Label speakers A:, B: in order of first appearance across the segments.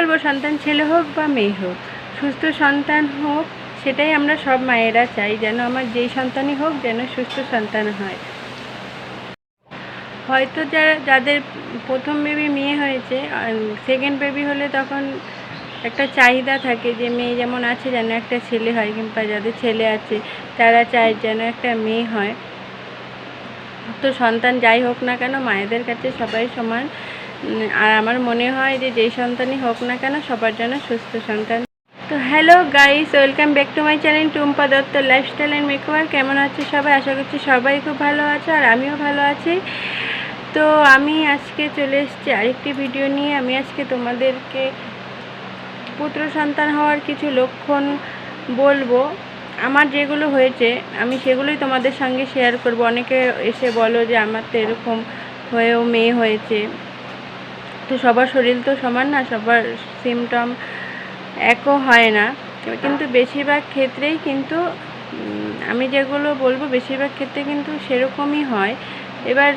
A: বলব, সন্তান ছেলে হোক বা মেয়ে হোক, সুস্থ সন্তান হোক, সেটাই আমরা সব মায়েরা চাই, যেন আমার যেই সন্তানই হোক যেন সুস্থ সন্তান হয়। হয়তো যারা যাদের প্রথম বেবি মেয়ে হয়েছে সেকেন্ড বেবি হলে তখন একটা চাহিদা থাকে যে মেয়ে যেমন আছে যেন একটা ছেলে হয় কিংবা যাদের ছেলে আছে, তারা চায় যেন একটা মেয়ে হয়। তো সন্তান যাই হোক না কেন, মায়েদের কাছে সবাই সমান। আর আমার মনে হয় যে যেই সন্তানই হোক না কেন সবার জন্য সুস্থ সন্তান। তো hello guys welcome back to my channel Tumpa Dutta lifestyle and makeover কেমন আছে সবাই? আশা করছি সবাই খুব ভালো আছে আর আমিও ভালো আছি। তো আমি আজকে চলে এসেছি আরেকটি ভিডিও নিয়ে। আমি আজকে তোমাদেরকে পুত্র সন্তান হওয়ার কিছু লক্ষণ বলব। আমার যেগুলো হয়েছে, আমি সেগুলোই তোমাদের সঙ্গে শেয়ার করব। অনেকে এসে বলো যে আমার তো এরকম হয়েও মেয়ে হয়েছে। তো সবার শরীর তো সমান না, সবার সিমটম একও হয় না। কিন্তু বেশিরভাগ ক্ষেত্রেই কিন্তু আমি যেগুলো বলব বেশিরভাগ ক্ষেত্রে কিন্তু সেরকমই হয়। এবার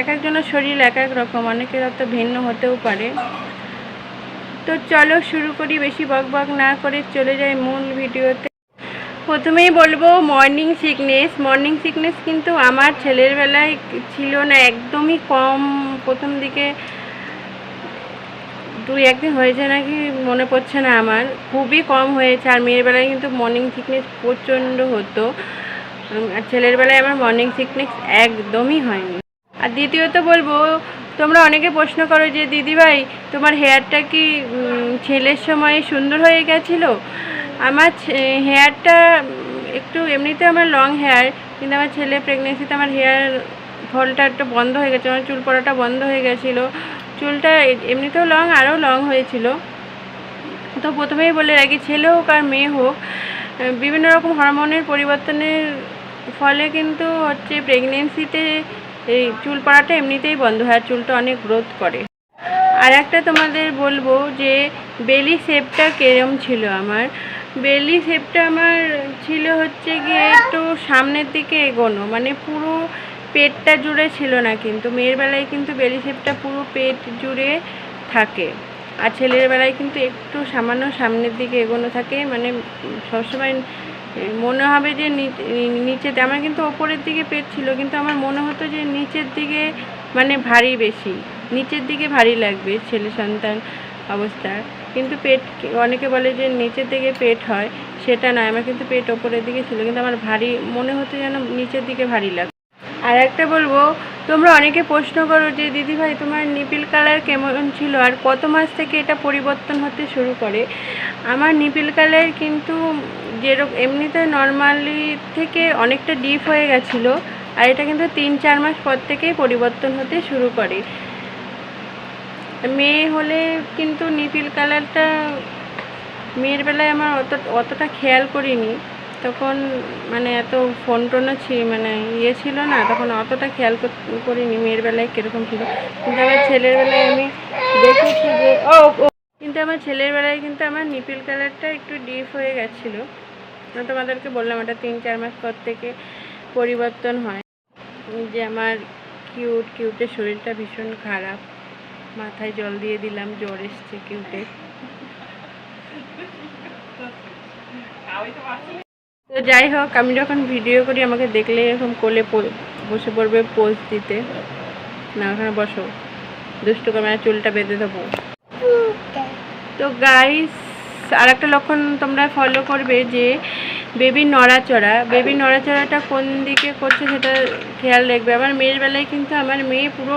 A: এক একজনের শরীর এক এক রকম, অনেকের অত ভিন্ন হতেও পারে। তো চলো শুরু করি, বেশি বক বক না করে চলে যাই মূল ভিডিওতে। প্রথমেই বলব মর্নিং সিকনেস মর্নিং সিকনেস কিন্তু আমার ছেলের বেলায় ছিল না, একদমই কম। প্রথম দিকে দুই একদিন হয়েছে নাকি মনে পড়ছে না আমার। খুবই কম হয়েছে আর মেয়ের বেলায় কিন্তু মর্নিং সিকনেস প্রচণ্ড হতো। আর ছেলের বেলায় আমার মর্নিং সিকনেস একদমই হয়নি। আর দ্বিতীয়ত বলব, তোমরা অনেকে প্রশ্ন করো যে, দিদিভাই, তোমার হেয়ারটা কি ছেলের সময় সুন্দর হয়ে গেছিল? আমার হেয়ারটা একটু এমনিতে আমার লং হেয়ার কিন্তু আমার ছেলে প্রেগনেন্সিতে আমার হেয়ার ফলটা একটু বন্ধ হয়ে গেছে, আমার চুল পড়াটা বন্ধ হয়ে গেছিল। চুলটা এমনিতেও লং আরও লং হয়েছিল। তো প্রথমেই বলে রাখি, ছেলে হোক আর মেয়ে হোক বিভিন্ন রকম হরমোনের পরিবর্তনের ফলে কিন্তু হচ্ছে প্রেগনেন্সিতে এই চুল পড়াটা এমনিতেই বন্ধ হয়, আর চুলটা অনেক গ্রোথ করে। আর একটা তোমাদের বলব যে বেলি শেপটা কেরম ছিল আমার? বেলি শেপটা আমার ছিল হচ্ছে গিয়ে একটু সামনের দিকে এগোনো মানে পুরো পেটটা জুড়ে ছিল না কিন্তু, মেয়ের বেলায় কিন্তু বেলি শেপটা পুরো পেট জুড়ে থাকে। আর ছেলের বেলায় কিন্তু একটু সামান্য সামনের দিকে এগোনো থাকে মানে সবসময় মনে হবে যে নি- নিচেতে। আমার কিন্তু ওপরের দিকে পেট ছিল, কিন্তু আমার মনে হতো যে নিচের দিকে মানে ভারী বেশি। নিচের দিকে ভারী লাগবে ছেলে সন্তান অবস্থায় কিন্তু পেট, অনেকে বলে যে নিচের দিকে পেট হয়, সেটা নয়। আমার কিন্তু পেট ওপরের দিকে ছিল, কিন্তু আমার ভারী, মনে হতো যেন নিচের দিকে ভারী লাগে আর একটা বলব, তোমরা অনেকে প্রশ্ন করো যে দিদি ভাই তোমার নিপিল কালার কেমন ছিল আর কত মাস থেকে এটা পরিবর্তন হতে শুরু করে? আমার নিপিল কালার কিন্তু যেরকম এমনিতে নর্মালি থেকে অনেকটা ডিপ হয়ে গেছিল আর এটা কিন্তু তিন, চার মাস পর থেকেই পরিবর্তন হতে শুরু করে। মেয়ে হলে কিন্তু নিপিল কালারটা মেয়ের বেলায় আমার অত, অতটা খেয়াল করিনি। তখন মানে এত ফোন টোনও ছি মানে ইয়ে ছিল না, তখন অতটা খেয়াল করিনি মেয়ের বেলায় কীরকম ছিল। কিন্তু আমার ছেলের বেলায় আমি দেখেছি যে, ও কিন্তু আমার ছেলের বেলায় কিন্তু আমার নিপিল কালারটা একটু ডিপ হয়ে গেছিল। তোমাদেরকে বললাম এটা তিন, চার মাস পর থেকে পরিবর্তন হয়। যে আমার কিউট, কিউটের শরীরটা ভীষণ খারাপ। মাথায় জল দিয়ে দিলাম, জ্বর এসছে কিউটে তো যাই হোক, আমি যখন ভিডিও করি, আমাকে দেখলে এরকম কোলে বসে পড়বে পোজ দিতে। না, ওখানে বসো। দুষ্টু ক্যামেরা চুলটা বেঁধে দেবো। তো গাইস আর একটা লক্ষণ তোমরা ফলো করবে যে বেবির নড়াচড়া। বেবির নড়াচড়াটা কোন দিকে করছে সেটা খেয়াল রাখবে। আমার মেয়ের বেলায় কিন্তু আমার মেয়ে পুরো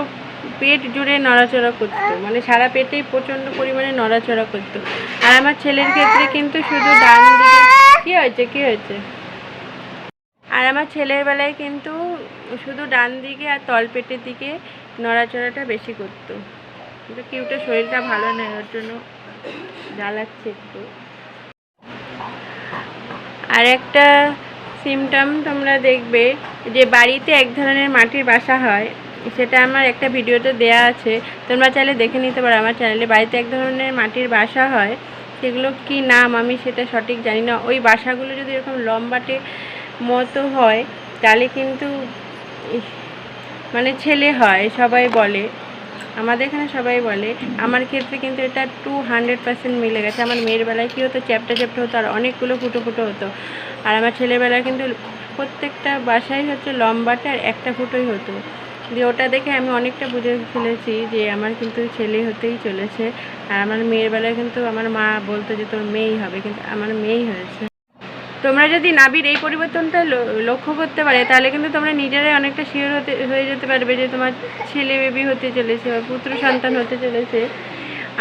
A: পেট জুড়ে নড়াচড়া করতো। মানে সারা পেটেই প্রচণ্ড পরিমাণে নড়াচড়া করতো। আর আমার ছেলের ক্ষেত্রে কিন্তু শুধু ডান দিকে কী হয়েছে, কি হয়েছে? আর আমার ছেলের বেলায় কিন্তু শুধু ডান দিকে আর তলপেটের দিকে নড়াচড়াটা বেশি করতো। কিন্তু কিউটের শরীরটা ভালো নেই, ওর জন্য জ্বালাচ্ছে একটু। আর একটা সিমটম তোমরা দেখবে যে বাড়িতে এক ধরনের মাটির বাসা হয়, সেটা আমার একটা ভিডিওতে দেয়া আছে। তোমরা চাইলে দেখে নিতে পারো, আমার চ্যানেলে বাড়িতে এক ধরনের মাটির বাসা হয়। সেগুলো কি নাম আমি সেটা সঠিক জানি না। ওই বাসাগুলো যদি এরকম লম্বাটে মতো হয়, তাহলে কিন্তু মানে ছেলে হয়, সবাই বলে। আমাদের এখানে সবাই বলে। আমার ক্ষেত্রে কিন্তু এটা টু হান্ড্রেড পার্সেন্ট মিলে গেছে। আমার মেয়ের বেলায় কী হতো, চ্যাপটা চ্যাপটা হতো, আর অনেকগুলো ফুটো ফুটো হতো। আর আমার ছেলেবেলায় কিন্তু প্রত্যেকটা বাসায় হচ্ছে লম্বাটা, আর একটা ফুটোই হতো। দিয়ে ওটা দেখে আমি অনেকটা বুঝে ফেলেছি যে আমার কিন্তু ছেলে হতেই চলেছে। আর আমার মেয়ের বেলায় কিন্তু আমার মা বলতো যে তোর মেয়েই হবে, কিন্তু আমার মেয়েই হয়েছে। তোমরা যদি নাবির এই পরিবর্তনটা লক্ষ্য করতে পারে, তাহলে কিন্তু তোমরা নিজেরাই অনেকটা শিওর হতে, হয়ে যেতে পারবে যে তোমার ছেলে বেবি হতে চলেছে বা পুত্র সন্তান হতে চলেছে।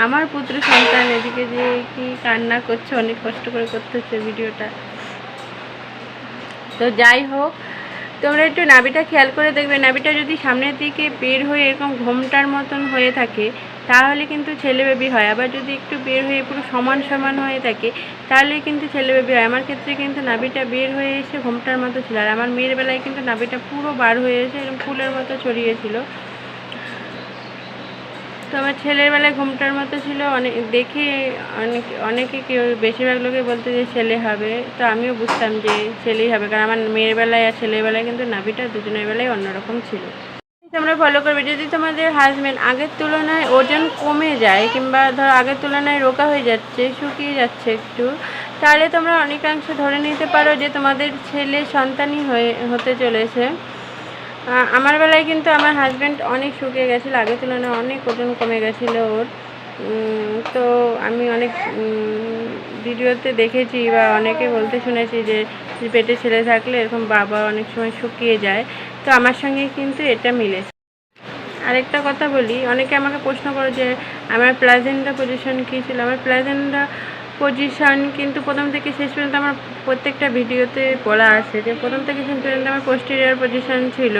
A: আমার পুত্র সন্তান এদিকে যে কি কান্না করছে, অনেক কষ্ট করে করতে হচ্ছে ভিডিওটা। তো যাই হোক তোমরা একটু নাবিটা খেয়াল করে দেখবে। নাবিটা যদি সামনের দিকে বের হয়ে এরকম ঘোমটার মতন হয়ে থাকে, তাহলে কিন্তু ছেলে বেবি হয়। আবার যদি একটু বের হয়ে পুরো সমান সমান হয়ে থাকে, তাহলে কিন্তু ছেলে বেবি হয়। আমার ক্ষেত্রে কিন্তু নাবিটা বের হয়ে এসে ঘোমটার মতো ছিল। আর আমার মেয়ের বেলায় কিন্তু নাবিটা পুরো বার হয়ে এসে এরকম ফুলের মতো ছড়িয়েছিল তো আমার ছেলের বেলায় ঘুমটার মতো ছিল। অনেক, দেখে অনেক, অনেকে কেউ, বেশিরভাগ লোকে বলতে যে ছেলে হবে। তো আমিও বুঝতাম যে ছেলেই হবে। কারণ আমার মেয়ের বেলায় আর ছেলের বেলায় কিন্তু নাভিটা দুজনের বেলায় অন্যরকম ছিল। তোমরা ফলো করবে। যদি তোমাদের হাজব্যান্ড আগের তুলনায় ওজন কমে যায় কিংবা ধরো আগের তুলনায় রোগা হয়ে যাচ্ছে, শুকিয়ে যাচ্ছে একটু, তাহলে তোমরা অনেকাংশ ধরে নিতে পারো যে তোমাদের ছেলে সন্তানই হয়ে, হতে চলেছে। আমার বেলায় কিন্তু আমার হাজব্যান্ড অনেক শুকিয়ে গেছিল, আগের তুলনায় অনেক ওজন কমে গেছিল ওর। তো আমি অনেক ভিডিওতে দেখেছি বা অনেকে বলতে শুনেছি যে পেটে ছেলে থাকলে এরকম বাবা অনেক সময় শুকিয়ে যায়। তো আমার সঙ্গে কিন্তু এটা মিলেছে আরেকটা কথা বলি, অনেকে আমাকে প্রশ্ন করে যে, আমার প্লাজেন্ডা পজিশন কী ছিল? আমার প্লাজেন্ডা পজিশন কিন্তু প্রথম থেকে শেষ পর্যন্ত আমার প্রত্যেকটা ভিডিওতে বলা আছে যে প্রথম থেকে শেষ পর্যন্ত আমার পোস্টেরিয়ার পজিশন ছিল।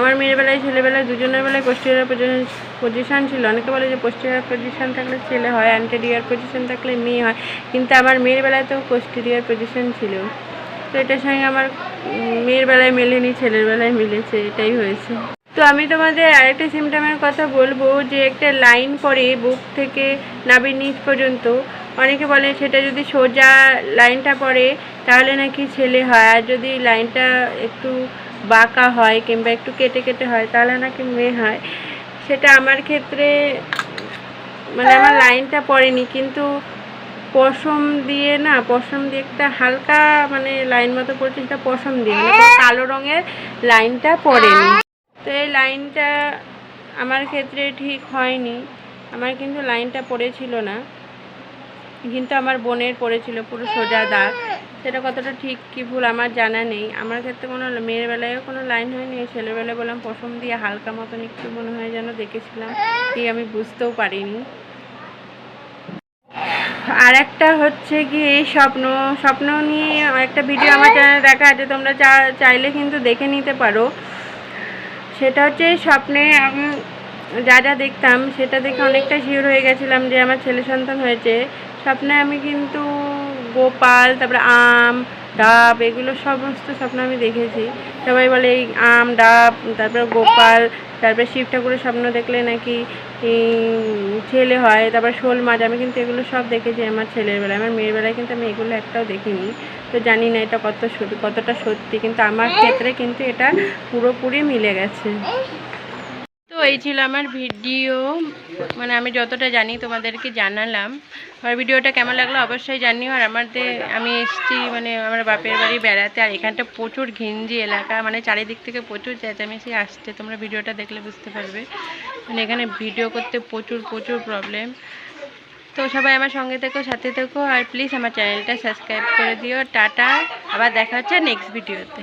A: আমার মেয়ের বেলায় ছেলেবেলায় দুজনের বেলায় পোস্টেরিয়ার পজিশন ছিল। অনেকে বলে যে পোস্টেরিয়ার পজিশন থাকলে ছেলে হয় অ্যান্টেরিয়ার পজিশন থাকলে মেয়ে হয়। কিন্তু আমার মেয়ের বেলায় তো পোস্টেরিয়ার পজিশন ছিল। তো এটার সঙ্গে আমার মেয়ের বেলায় মেলেনি, ছেলের বেলায় মিলেছে, এটাই হয়েছে। তো আমি তোমাদের আরেকটা সিমটমের কথা বলব যে একটা লাইন পরে বুক থেকে নাভির নিচ পর্যন্ত অনেকে বলে সেটা যদি সোজা লাইনটা পড়ে, তাহলে নাকি ছেলে হয়। আর যদি লাইনটা একটু বাঁকা হয় কিংবা একটু কেটে কেটে হয়, তাহলে নাকি মেয়ে হয়। সেটা আমার ক্ষেত্রে মানে আমার লাইনটা পড়েনি, কিন্তু পশম দিয়ে না, পশম দিয়ে একটা হালকা মানে লাইন মতো পড়ছে, সেটা পশম দিয়ে মানে কালো রঙের লাইনটা পড়েনি। তো এই লাইনটা আমার ক্ষেত্রে ঠিক হয়নি। আমার কিন্তু লাইনটা পড়েছিল না। কিন্তু আমার বোনের পড়েছিল, পুরো সোজা দাগ। সেটা কতটা ঠিক কি ভুল আমার জানা নেই। আমার ক্ষেত্রে কোনো মেয়ের বেলায়ও কোনো লাইন হয়নি ছেলেবেলায় বললাম, পশম দিয়ে হালকা মতন একটু মনে হয় যেন দেখেছিলাম। কি আমি বুঝতেও পারিনি। আর একটা হচ্ছে কি এই স্বপ্ন স্বপ্ন নিয়ে একটা ভিডিও আমার চ্যানেলে দেখা আছে, তোমরা চা- চাইলে কিন্তু দেখে নিতে পারো। সেটা হচ্ছে স্বপ্নে আমি, যা যা দেখতাম, সেটা দেখে অনেকটা শিওর হয়ে গেছিলাম যে আমার ছেলে সন্তান হয়েছে। স্বপ্নে আমি কিন্তু গোপাল, তারপরে আম, ডাব, এগুলো সমস্ত স্বপ্ন আমি দেখেছি। সবাই বলে এই আম, ডাব, তারপরে গোপাল, তারপরে শিব ঠাকুরের স্বপ্ন দেখলে নাকি ছেলে হয়, তারপর শোল মাছ, আমি কিন্তু এগুলো সব দেখেছি আমার ছেলের বেলায়। আমার মেয়ের বেলায় কিন্তু আমি এগুলো একটাও দেখিনি। তো জানি না এটা কত কতটা সত্যি, কিন্তু আমার ক্ষেত্রে কিন্তু এটা পুরোপুরি মিলে গেছে। এই ছিল আমার ভিডিও। মানে আমি যতটা জানি তোমাদেরকে জানালাম। আর ভিডিওটা কেমন লাগল অবশ্যই জানিও। আর আমাদের, আমি এসেছি মানে আমার বাপের বাড়ি বেড়াতে, আর এখানটা প্রচুর ঘিঞ্জি এলাকা মানে চারিদিক থেকে প্রচুর চেঁচামেচি আসছে। তোমরা ভিডিওটা দেখলে বুঝতে পারবে। মানে এখানে ভিডিও করতে প্রচুর প্রচুর প্রবলেম তো সবাই আমার সঙ্গে থেকো, সাথে থেকো, আর প্লিজ আমার চ্যানেলটা সাবস্ক্রাইব করে দিও। টাটা, আবার দেখা হচ্ছে নেক্সট ভিডিওতে